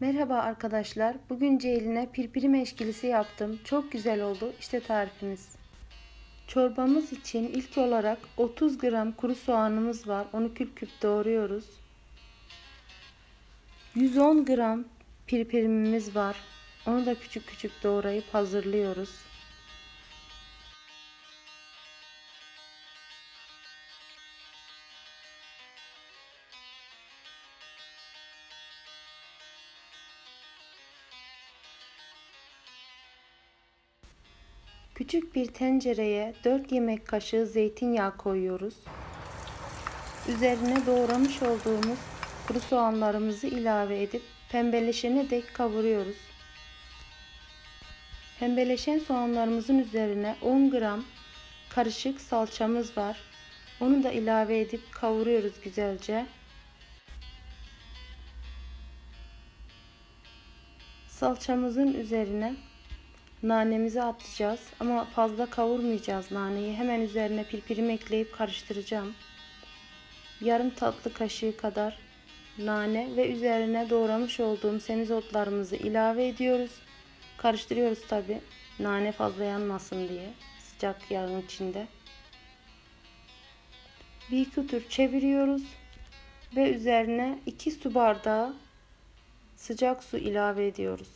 Merhaba arkadaşlar. Bugün Ceylin'e pirpiri meşgilisi yaptım. Çok güzel oldu. İşte tarifimiz. Çorbamız için ilk olarak 30 gram kuru soğanımız var. Onu küp küp doğruyoruz. 110 gram pirpirimimiz var. Onu da küçük küçük doğrayıp hazırlıyoruz. Küçük bir tencereye 4 yemek kaşığı zeytinyağı koyuyoruz. Üzerine doğramış olduğumuz kuru soğanlarımızı ilave edip pembeleşene dek kavuruyoruz. Pembeleşen soğanlarımızın üzerine 10 gram karışık salçamız var. Onu da ilave edip kavuruyoruz güzelce. Salçamızın üzerine nanemizi atacağız ama fazla kavurmayacağız naneyi. Hemen üzerine pirpirim ekleyip karıştıracağım. Yarım tatlı kaşığı kadar nane ve üzerine doğramış olduğum semizotlarımızı ilave ediyoruz. Karıştırıyoruz tabi nane fazla yanmasın diye sıcak yağın içinde. Bir iki tur çeviriyoruz ve üzerine 2 su bardağı sıcak su ilave ediyoruz.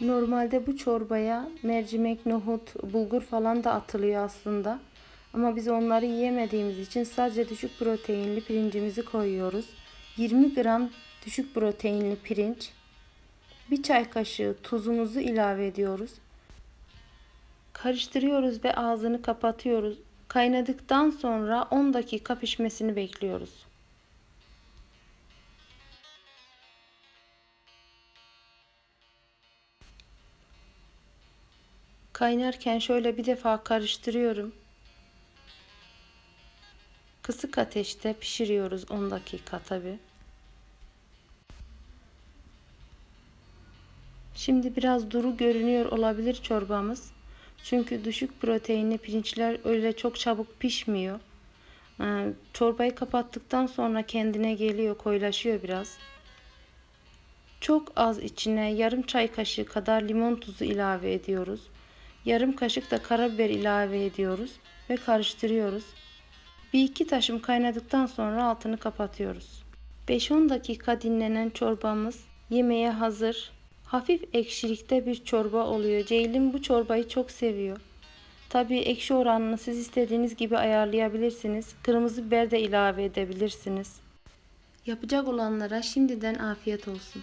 Normalde bu çorbaya mercimek, nohut, bulgur falan da atılıyor aslında. Ama biz onları yiyemediğimiz için sadece düşük proteinli pirincimizi koyuyoruz. 20 gram düşük proteinli pirinç. Bir çay kaşığı tuzumuzu ilave ediyoruz. Karıştırıyoruz ve ağzını kapatıyoruz. Kaynadıktan sonra 10 dakika pişmesini bekliyoruz. Kaynarken şöyle bir defa karıştırıyorum. Kısık ateşte pişiriyoruz 10 dakika tabi. Şimdi biraz duru görünüyor olabilir çorbamız. Çünkü düşük proteinli pirinçler öyle çok çabuk pişmiyor. Ee, çorbayı kapattıktan sonra kendine geliyor, koyulaşıyor biraz. Çok az içine yarım çay kaşığı kadar limon tuzu ilave ediyoruz. Yarım kaşık da karabiber ilave ediyoruz ve karıştırıyoruz. Bir iki taşım kaynadıktan sonra altını kapatıyoruz. 5-10 dakika dinlenen çorbamız yemeğe hazır. Hafif ekşilikte bir çorba oluyor. Ceylin bu çorbayı çok seviyor. Tabii ekşi oranını siz istediğiniz gibi ayarlayabilirsiniz. Kırmızı biber de ilave edebilirsiniz. Yapacak olanlara şimdiden afiyet olsun.